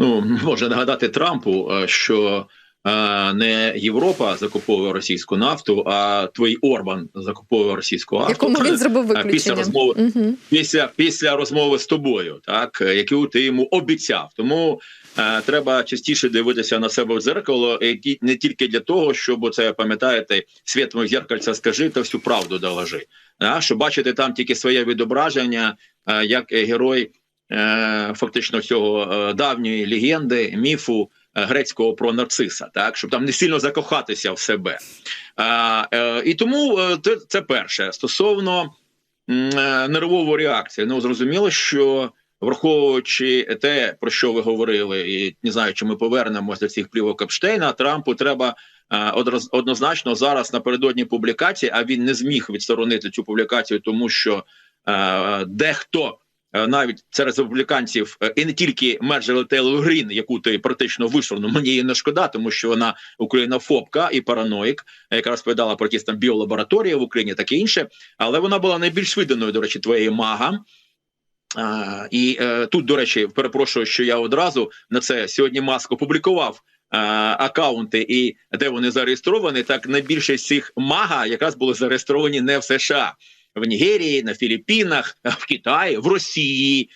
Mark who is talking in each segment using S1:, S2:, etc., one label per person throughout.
S1: Ну можна нагадати Трампу, що не Європа закуповує російську нафту, а твій Орбан закуповує російську нафту.
S2: Якому він зробив виключення.
S1: після розмови угу. після після розмови з тобою, так яку ти йому обіцяв. Тому е, треба частіше дивитися на себе в зеркало, і не тільки для того, щоб це пам'ятаєте, світло зеркальця скажи та всю правду доложи. А, щоб бачити там тільки своє відображення, е, як герой е, фактично цього е, давньої легенди, міфу. Е, грецького про нарциса, так щоб там не сильно закохатися в себе. Е, І тому е, це, перше стосовно е, нервової реакції. Ну зрозуміло, що враховуючи те, про що ви говорили, і не знаю, чи ми повернемося до цих плівок Епштейна, Трампу треба. Е, однозначно зараз напередодні публікації, а він не зміг відсторонити цю публікацію, тому що е, дехто Е, навіть серед республіканців е, і не тільки Мерджер Тейлор Грін, яку ти практично вишвернув, мені її не шкода, тому що вона українофобка і параноїк, яка розповідала про якісь там біолабораторії в Україні, таке інше, але вона була найбільш виданою, до речі, твоєї мага. А, І е, тут, до речі, перепрошую, що я одразу на це сьогодні маск опублікував а, акаунти і де вони зареєстровані. Так найбільше цих мага якраз були зареєстровані не в США в Нігерії, на Філіппінах, в Китаї, в Росії,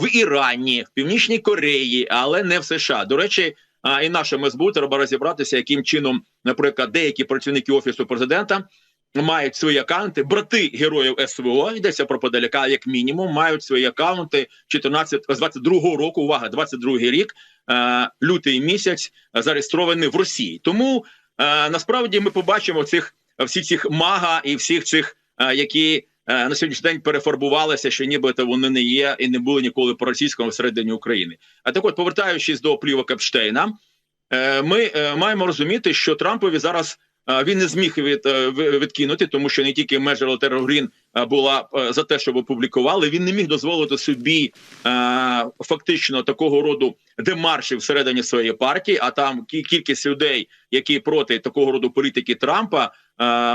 S1: в Ірані, в Північній Кореї, але не в США. До речі, і нашому СБУ треба розібратися, яким чином, наприклад, деякі працівники офісу президента. Мають свої аккаунти, брати героїв СВО, йдеться про подаляка, як мінімум, мають свої аккаунти 14, з 22-го року. Увага, 22-й рік, лютий місяць зареєстрований в Росії. Тому насправді ми побачимо цих всі цих мага і всіх цих які на сьогоднішній день перефарбувалися, що нібито вони не є і не були ніколи по російському всередині України. А так, от повертаючись до плівок Епштейна, е, ми е, маємо розуміти, що Трампові зараз він не зміг від відкинути, тому що не тільки Межер Грін була за те, щоб опублікували. Він не міг дозволити собі фактично такого роду демаршів всередині своєї партії. А там кількість людей, які проти такого роду політики Трампа,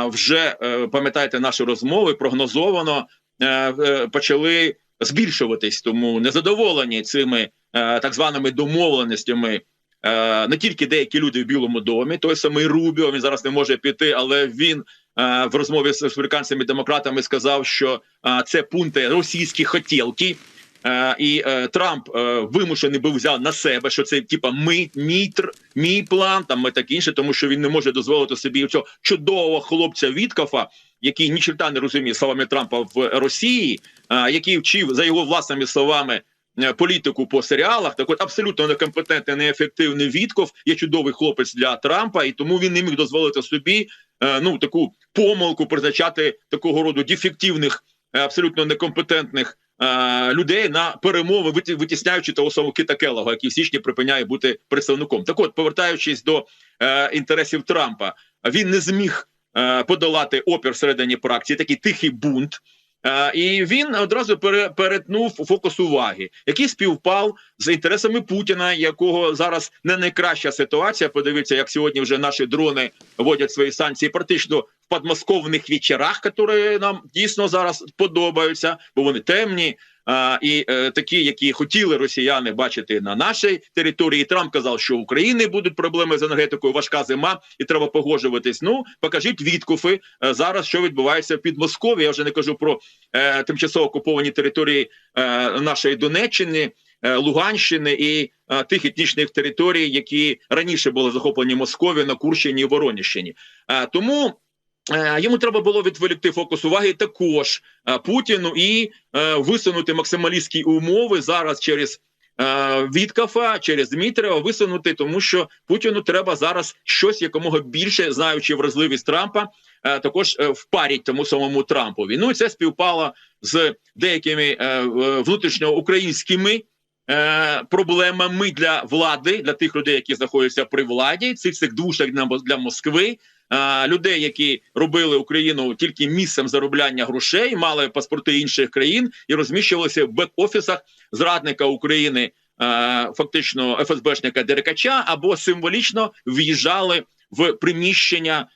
S1: вже е, пам'ятаєте наші розмови, прогнозовано е, почали збільшуватись, тому незадоволені цими так званими домовленостями. Не тільки деякі люди в Білому домі, той самий Рубіо, він зараз не може піти, але він в розмові з американцями демократами сказав, що це пункти російські хотілки. Е, і е, Трамп е, вимушений був взяв на себе, що це типа ми, мій мій план, там ми так інше, тому що він не може дозволити собі цього чудового хлопця Віткафа, який ні черта не розуміє словами Трампа в Росії, який вчив за його власними словами. Політику по серіалах, так от абсолютно некомпетентний, неефективний Вітков є чудовий хлопець для Трампа, і тому він не міг дозволити собі ну таку помилку призначати такого роду дефективних, абсолютно некомпетентних Е, людей на перемови, витісняючи того самого Кита Келлога, який в січні припиняє бути представником. Так, от повертаючись до е, інтересів Трампа, він не зміг е, подолати опір всередині фракції, такий тихий бунт. Uh, і він одразу пере, перетнув фокус уваги, який співпав з інтересами Путіна, якого зараз не найкраща ситуація. Подивіться, як сьогодні вже наші дрони вводять свої санкції, практично в подмосковних вечорах, які нам дійсно зараз подобаються, бо вони темні. А, І е, такі, які хотіли росіяни бачити на нашій території. Трамп казав, що в Україні будуть проблеми з енергетикою, важка зима, і треба погоджуватись. Ну покажіть відкуфи е, зараз, що відбувається під Москові. Я вже не кажу про е, тимчасово окуповані території е, нашої Донеччини. Е, Луганщини і а, е, тих етнічних територій, які раніше були захоплені Москові на Курщині і Вороніщині. А, тому Е, йому треба було відволікти фокус уваги також е, Путіну і е, висунути максималістські умови зараз через Віткафа, через Дмитрієва висунути, тому що Путіну треба зараз щось якомога більше, знаючи вразливість Трампа, також впаріть тому самому Трампові. Ну і це співпало з деякими внутрішньоукраїнськими проблемами для влади, для тих людей, які знаходяться при владі, цих цих душок для Москви людей, які робили Україну тільки місцем заробляння грошей, мали паспорти інших країн і розміщувалися в бек-офісах зрадника України, фактично ФСБшника Дерекача, або символічно в'їжджали в приміщення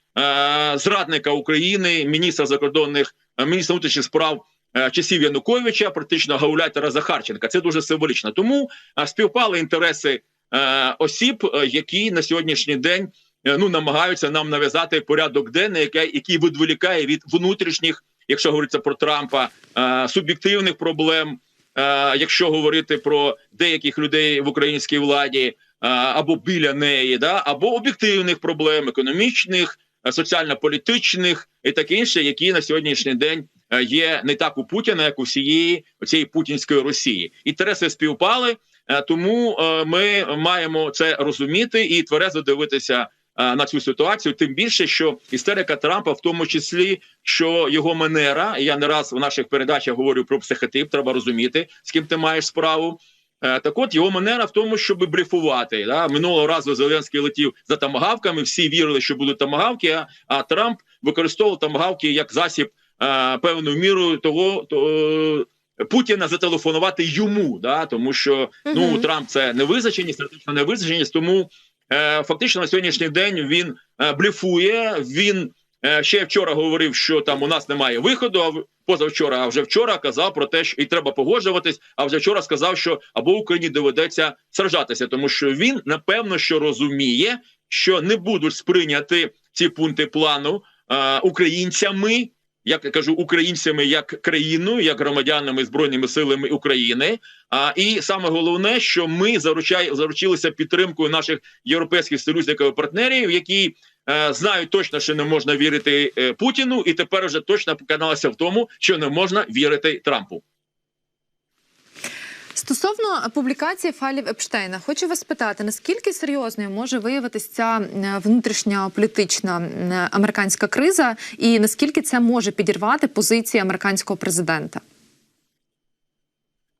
S1: зрадника України, міністра закордонних міністра внутрішніх справ. Часів Януковича, практично гауляйтера Захарченка, це дуже символічно. Тому співпали інтереси е, осіб, які на сьогоднішній день ну намагаються нам нав'язати порядок денний, який, який відволікає від внутрішніх, якщо говориться про Трампа, е, суб'єктивних проблем. Е, якщо говорити про деяких людей в українській владі е, або біля неї, да або об'єктивних проблем, економічних, е, соціально-політичних і таке інше, які на сьогоднішній день е, є не так у Путіна, як у всієї цієї путінської Росії. Інтереси співпали, е, тому е, ми маємо це розуміти і тверезо дивитися. Е, На цю ситуацію, тим більше, що істерика Трампа, в тому числі, що його манера, і я не раз в наших передачах говорю про психотип, треба розуміти, з ким ти маєш справу. Е, Так от його манера в тому, щоб блефувати. Да? Минулого разу Зеленський летів за тамагавками, всі вірили, що будуть тамагавки, а, а Трамп використовував тамагавки як засіб е, певною мірою того. То, Путіна зателефонувати йому, да тому що ну Трамп це невизначеність, стратегічна невизначеність. Тому фактично на сьогоднішній день він е, блефує. Він е, ще вчора говорив, що там у нас немає виходу. А позавчора, а вже вчора казав про те, що і треба погоджуватись. А вже вчора сказав, що або Україні доведеться сражатися, тому що він напевно що розуміє, що не будуть сприйняти ці пункти плану е, українцями. Як я кажу, українцями як країною, як громадянами збройними силами України. А і саме головне, що ми заручай, заручилися підтримкою наших європейських союзників і партнерів, які е, знають точно, що не можна вірити е, Путіну, і тепер вже точно поканалися в тому, що не можна вірити Трампу.
S2: Стосовно публікації файлів Епштейна, хочу вас спитати, наскільки серйозною може виявитися ця е, внутрішня політична е, американська криза, і наскільки це може підірвати позиції американського президента?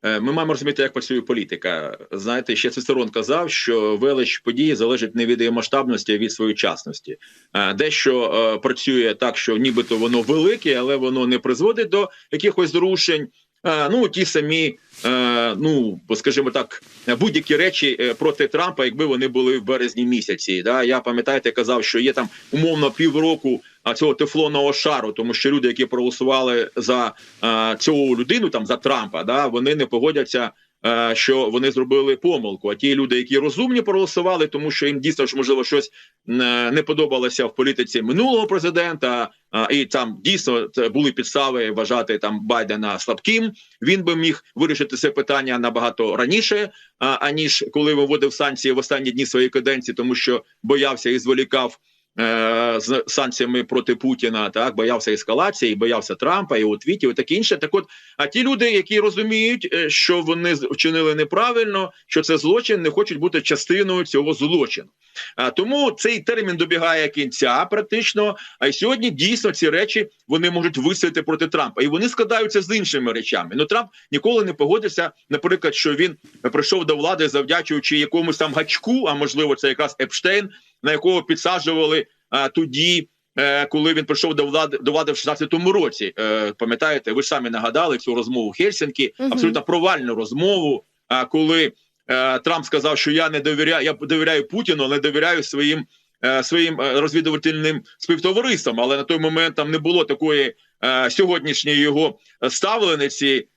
S1: Е, Ми маємо розуміти, як працює політика. Знаєте, ще Цицерон казав, що велич події залежить не від її масштабності, а від своєчасності. Е, Дещо е, працює так, що нібито воно велике, але воно не призводить до якихось зрушень. Ну, ті самі, е, ну скажімо так, будь-які речі е, проти Трампа, якби вони були в березні місяці. Да? Я пам'ятаєте, казав, що є там умовно півроку а, цього тефлоного шару, тому що люди, які проголосували за е, цього людину, там за Трампа, да, вони не погодяться. Е, Що вони зробили помилку? А ті люди, які розумні проголосували, тому що їм дійсно ж можливо щось е, не подобалося в політиці минулого президента, і там дійсно були підстави вважати там Байдена слабким. Він би міг вирішити це питання набагато раніше, аніж коли виводив санкції в останні дні своєї каденції, тому що боявся і зволікав е, з санкціями проти Путіна, так боявся ескалації, боявся Трампа і у твіті, і таке інше. Так, от а ті люди, які розуміють, е, що вони вчинили неправильно, що це злочин, не хочуть бути частиною цього злочину. А тому цей термін добігає кінця, практично. А й сьогодні дійсно ці речі вони можуть висити проти Трампа, і вони складаються з іншими речами. Ну Трамп ніколи не погодився, наприклад, що він прийшов до влади, завдячуючи якомусь там гачку, а можливо, це якраз Епштейн, на якого підсаджували а, тоді. е, Коли він прийшов до влади до влади в 16-му році, е, пам'ятаєте, ви ж самі нагадали цю розмову в Хельсінкі,
S2: Мгм.
S1: абсолютно провальну розмову. А коли е, Трамп сказав, що я не довіряю, я довіряю Путіну, але не довіряю своїм е, своїм е, розвідувальним співтовариствам. Але на той момент там не було такої е, сьогоднішньої його ставлениці, е,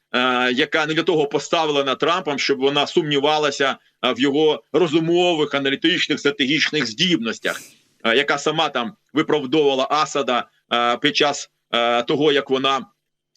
S1: яка не для того поставлена Трампом, щоб вона сумнівалася е, в його розумових, аналітичних, стратегічних здібностях, е, яка сама там виправдовувала Асада е, під час е, того, як вона.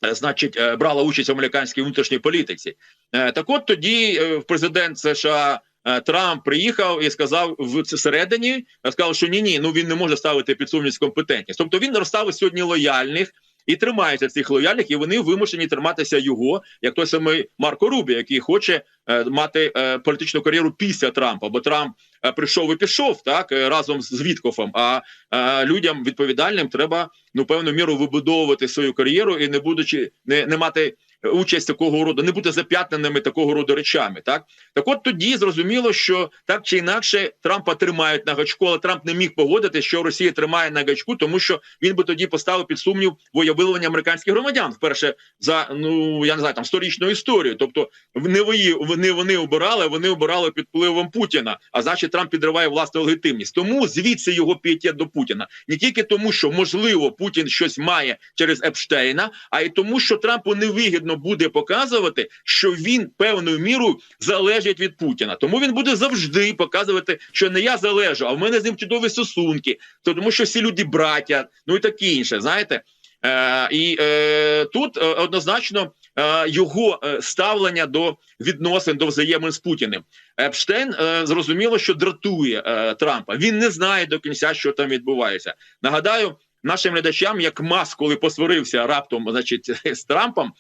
S1: е, Значить, е, брала участь в американській внутрішній політиці. Е, Так, от тоді е, президент США е, Трамп приїхав і сказав в середині, е, сказав, що ні, ні, ну він не може ставити під сумнів компетентність. Тобто він розставив сьогодні лояльних і тримається цих лояльних, і вони вимушені триматися його, як той самий Марко Рубі, який хоче е, мати е, політичну кар'єру після Трампа, бо Трамп е, прийшов і пішов так е, разом з Віткофом. А е, людям відповідальним треба ну певну міру вибудовувати свою кар'єру і не будучи не, не мати участь такого роду, не бути зап'ятненими такого роду речами. Так так, от тоді зрозуміло, що так чи інакше Трампа тримають на гачку, але Трамп не міг погодити, що Росія тримає на гачку, тому що він би тоді поставив під сумнів воєвиявлення американських громадян вперше за ну я не знаю там сторічну історію. Тобто не вони, вони, вони обирали, вони обирали під впливом Путіна. А значить, Трамп підриває власну легітимність. Тому звідси його пієтет до Путіна не тільки тому, що можливо Путін щось має через Епштейна, а й тому, що Трампу невигідно вигідно буде показувати, що він певною мірою залежить від Путіна. Тому він буде завжди показувати, що не я залежу, а в мене з ним чудові стосунки, то тому що всі люди браття, ну і таке інше. Знаєте, е, і е, тут е, однозначно е, його е, ставлення до відносин до взаємин з Путіним. Епштейн е, зрозуміло, що дратує Трампа. Він не знає до кінця, що там відбувається. Нагадаю нашим глядачам, як Маск, коли посварився раптом, значить, з Трампом,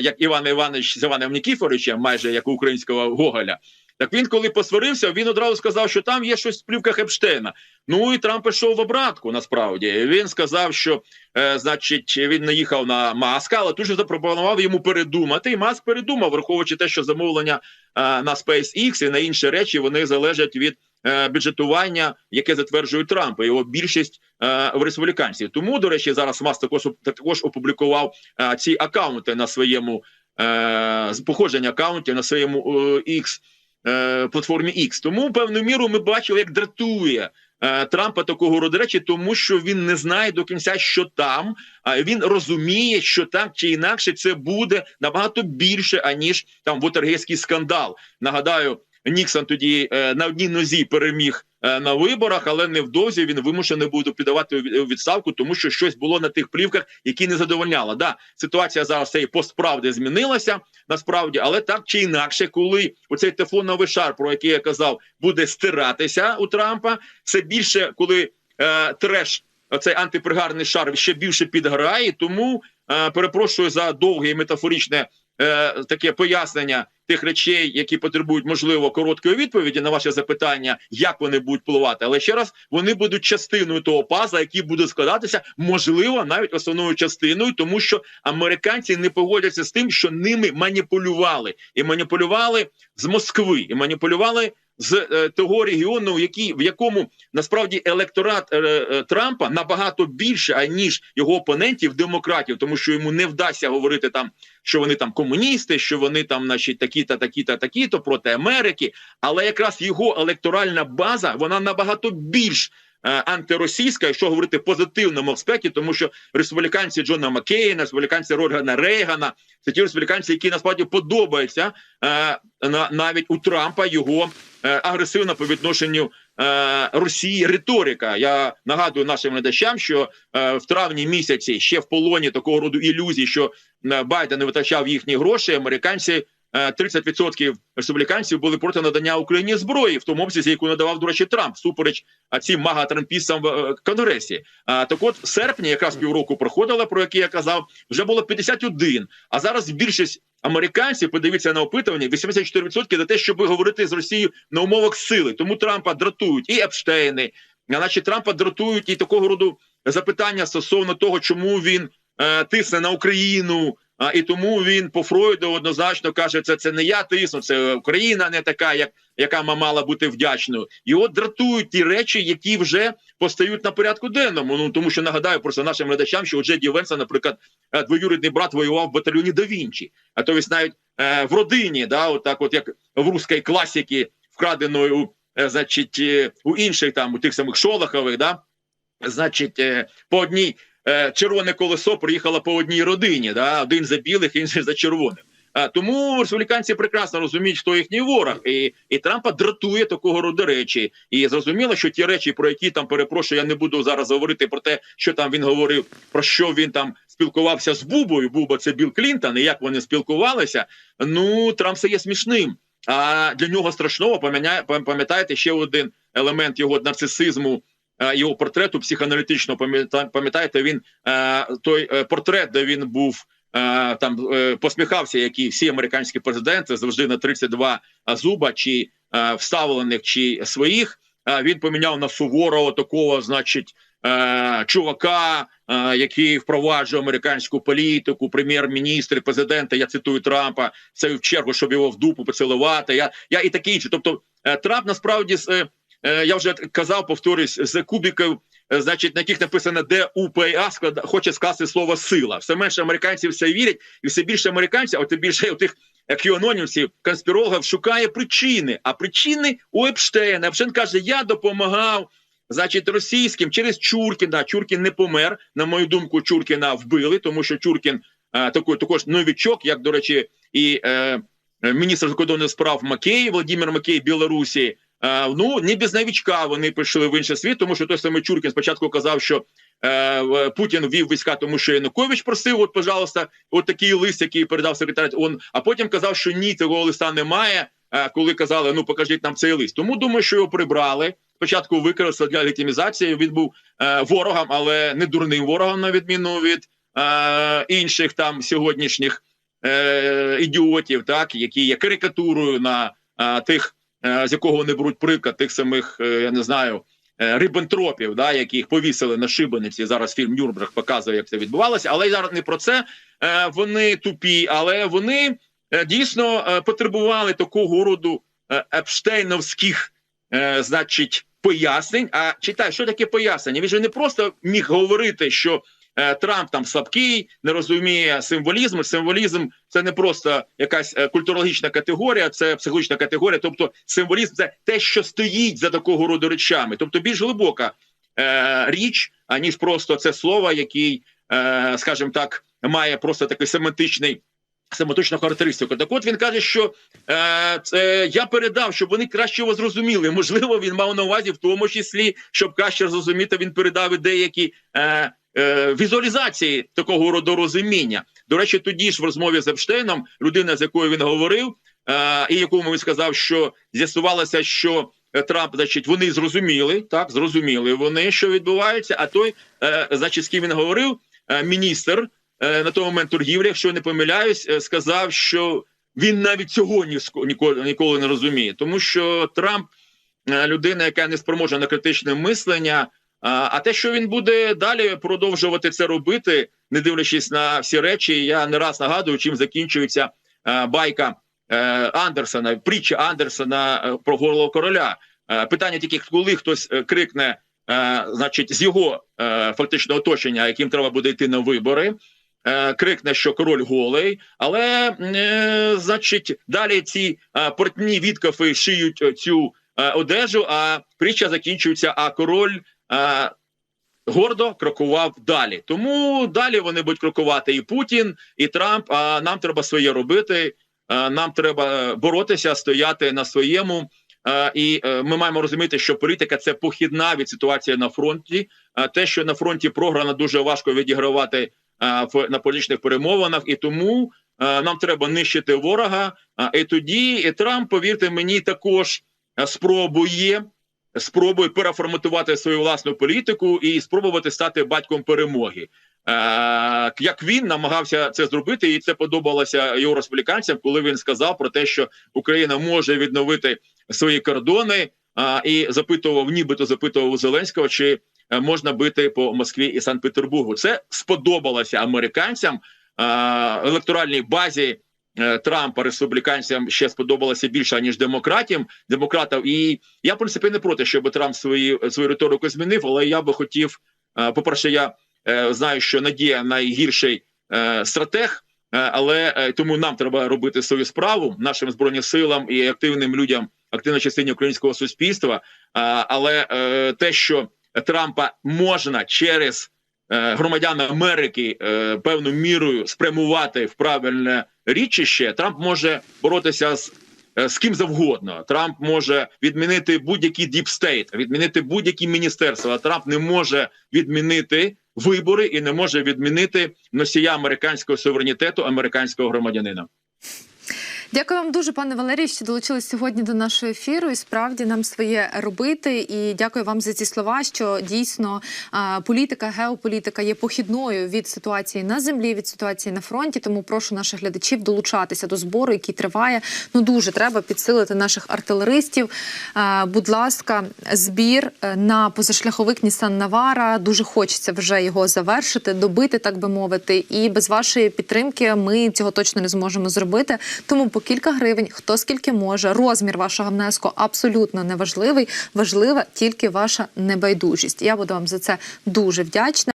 S1: як Іван Іванович з Іваном Нікіфоровичем, майже як у українського Гоголя. Так він, коли посварився, він одразу сказав, що там є щось в плівках Епштейна. Ну і Трамп пішов в обратку. Насправді він сказав, що е, значить він не їхав на Маска, але тут же запропонував йому передумати. І Маск передумав, враховуючи те, що замовлення е, на SpaceX і на інші речі вони залежать від е, бюджетування, яке затверджує Трамп, його більшість е, в республіканців. Тому, до речі, зараз Маск також також опублікував е, ці акаунти на своєму е, походження акаунтів на своєму е, X е, платформі X. Тому певну міру ми бачили, як дратує. е, Трампа такого роду речі, тому що він не знає до кінця, що там. А він розуміє, що так чи інакше це буде набагато більше аніж там вотергейський скандал. Нагадаю, Ніксон тоді е, на одній нозі переміг е, на виборах, але невдовзі він вимушений буде піддавати відставку, тому що щось було на тих плівках, які не задовольняло. Да, ситуація зараз цієї постправди змінилася насправді, але так чи інакше, коли оцей тефлоновий шар, про який я казав, буде стиратися у Трампа, це більше коли е, треш. Оцей антипригарний шар ще більше підграє, тому е, перепрошую за довге і метафоричне е, таке пояснення тих речей, які потребують можливо короткої відповіді на ваше запитання, як вони будуть впливати. Але ще раз вони будуть частиною того пазла, який буде складатися, можливо, навіть основною частиною, тому що американці не погодяться з тим, що ними маніпулювали і маніпулювали з Москви, і маніпулювали з е, того регіону, в який в якому насправді електорат е, е, Трампа набагато більше аніж його опонентів, демократів, тому що йому не вдасться говорити там, що вони там комуністи, що вони там, значить, такі та такі та такі-то проти Америки. Але якраз його електоральна база вона набагато більш. Е, Антиросійська, якщо говорити в позитивному аспекті, тому що республіканці Джона Маккейна, республіканці Рогана Рейгана, це ті республіканці, які насправді подобаються е, на навіть у Трампа його е, агресивна по відношенню Росії риторика. Я нагадую нашим глядачам, що в травні місяці ще в полоні такого роду ілюзій, що Байден не витрачав їхні гроші. Американці 30% республіканців були проти надання Україні зброї в тому обсязі, яку надавав до речі Трамп, супереч а цим мага-трампістам в е, конгресі. А так, от в серпні, якраз півроку проходила, про який я казав, вже було 51, А зараз більшість американців, подивіться на опитування, 84% за те, щоб говорити з Росією на умовах сили. Тому Трампа дратують і Епштейни, а значить Трампа дратують і такого роду запитання стосовно того, чому він е, тисне на Україну. А і тому він по Фройду однозначно каже, це це не я тисну, це Україна не така, як яка мала бути вдячною. Його дратують ті речі, які вже постають на порядку денному. Ну тому що нагадаю просто нашим глядачам, що у Джеді Венса, наприклад, е, двоюрідний брат воював в батальйоні да Вінчі. А то ось навіть е, в родині, да, отак, от як в руській класіки, вкраденої у е, значить е, у інших там у тих самих Шолохових, да, значить, е, по одній е, червоне колесо приїхало по одній родині, да, один за білих, інший за червоним. А, тому республіканці прекрасно розуміють, хто їхній ворог, і, і Трампа дратує такого роду речі. І зрозуміло, що ті речі, про які там перепрошую, я не буду зараз говорити про те, що там він говорив, про що він там спілкувався з Бубою. Буба це Білл Клінтон, і як вони спілкувалися. Ну Трамп це є смішним. А для нього страшного пам'ятає- пам'ятаєте ще один елемент його нарцисизму. Е, Його портрету психоаналітичного пам'ята- пам'ятаєте, він е, той е, портрет, де він був там посміхався, як і всі американські президенти завжди на 32 зуба, чи вставлених, чи своїх. Він поміняв на суворого такого, значить, чувака, який впроваджує американську політику, прем'єр-міністр, президента. Я цитую Трампа. Це в чергу, щоб його в дупу поцілувати. Я я і таке інше. Тобто, Трамп насправді з я вже казав, повторюсь, з кубиків, е, значить, на яких написано ДУПА, склад хоче сказати слово сила. Все менше американців в це вірять, і все більше американців, а тим більше тих кіононівців, конспірологів шукає причини. А причини у Епштейна. Епштейн каже: я допомагав. Значить, російським через Чуркіна. Чуркін не помер. На мою думку, Чуркіна вбили, тому що Чуркін е, такий також новічок, як до речі, і е, міністр закордонних справ Макей, Володимир Макей Білорусі. Е, ну не без новічка вони пішли в інший світ, тому що той самий Чуркін спочатку казав, що е, Путін ввів війська, тому що Янукович просив, от, пожалуйста, от такий лист, який передав секретар ООН, а потім казав, що ні, цього листа немає. е, Коли казали, ну покажіть нам цей лист. Тому думаю, що його прибрали. Спочатку використали для легітимізації. Він був е, ворогом, але не дурним ворогом, на відміну від е, інших там сьогоднішніх е, ідіотів, так які є карикатурою на е, тих, з якого вони беруть приклад, тих самих, е, я не знаю, е, рибентропів, да, яких повісили на шибениці. Зараз фільм Нюрнберг показує, як це відбувалося. Але зараз не про це. Е, вони тупі, але вони е, дійсно е, потребували такого роду е, епштейновських, е, значить, пояснень. А читай, що таке пояснення? Він же не просто міг говорити, що е, Трамп там слабкий, не розуміє символізм. Символізм це не просто якась е, культурологічна категорія, це психологічна категорія. Тобто, символізм це те, що стоїть за такого роду речами, тобто більш глибока е, річ, аніж просто це слово, який, е, скажімо так, має просто такий семантичний. Семантичну характеристику. Так от він каже, що е, це я передав, щоб вони краще його зрозуміли. Можливо, він мав на увазі, в тому числі, щоб краще зрозуміти, він передав деякі е, е, візуалізації такого роду розуміння. До речі, тоді ж в розмові з Епштейном, людина, з якою він говорив, е, і якому він сказав, що з'ясувалося, що е, Трамп, значить, вони зрозуміли, так зрозуміли вони, що відбувається. А той, е, значить, з ким він говорив, міністр на той момент торгівлі, якщо не помиляюсь, сказав, що він навіть цього ні, ніколи, ніколи не розуміє, тому що Трамп людина, яка не спроможна на критичне мислення. А а те, що він буде далі продовжувати це робити, не дивлячись на всі речі, я не раз нагадую, чим закінчується е, байка е, Андерсона, притча Андерсона е, про горло короля. Е, питання тільки, коли хтось е, крикне, е, значить, з його е, фактично оточення, яким треба буде йти на вибори. е, Крикне, що король голий, але е, значить далі ці е, портні відкафи шиють е, цю е, одежу. А притча закінчується. А король е, гордо крокував далі. Тому далі вони будуть крокувати і Путін, і Трамп. А нам треба своє робити. е, Нам треба боротися, стояти на своєму. Е, І е, ми маємо розуміти, що політика це похідна від ситуації на фронті. Е, Те, що на фронті програно, дуже важко відігравати е, в на політичних перемовинах, і тому е, нам треба нищити ворога. Е, І тоді і Трамп, повірте мені, також е, спробує спробує переформатувати свою власну політику і спробувати стати батьком перемоги. Е, як він намагався це зробити, і це подобалося його республіканцям, коли він сказав про те, що Україна може відновити свої кордони, е, і запитував, нібито запитував у Зеленського, чи е, можна бити по Москві і Санкт-Петербургу. Це сподобалося американцям, електоральній базі. Е, Трампа республіканцям ще сподобалося більше ніж демократам. Демократів, і я в принципі не проти, щоб Трамп свої свою риторику змінив. Але я би хотів, е, по перше, я е, знаю, що Надія найгірший стратег, але тому нам треба робити свою справу нашим збройним силам і активним людям, активній частині українського суспільства. Але те, що Трампа можна через громадян Америки е, певною мірою спрямувати в правильне річище, Трамп може боротися з. е, З ким завгодно Трамп може відмінити будь-який діпстейт, відмінити будь-які міністерства. Трамп не може відмінити вибори і не може відмінити носія американського суверенітету американського громадянина.
S2: Дякую вам дуже, пане Валерій, що долучились сьогодні до нашого ефіру. І справді нам своє робити. І дякую вам за ці слова. Що дійсно політика, геополітика є похідною від ситуації на землі, від ситуації на фронті. Тому прошу наших глядачів долучатися до збору, який триває. Ну дуже треба підсилити наших артилеристів. Будь ласка, збір е, на позашляховик Нісан Навара. Дуже хочеться вже його завершити, добити, так би мовити. І без вашої підтримки ми цього точно не зможемо зробити. Тому по кілька гривень, хто скільки може. Розмір вашого внеску абсолютно неважливий. Важлива тільки ваша небайдужість. Я буду вам за це дуже вдячна.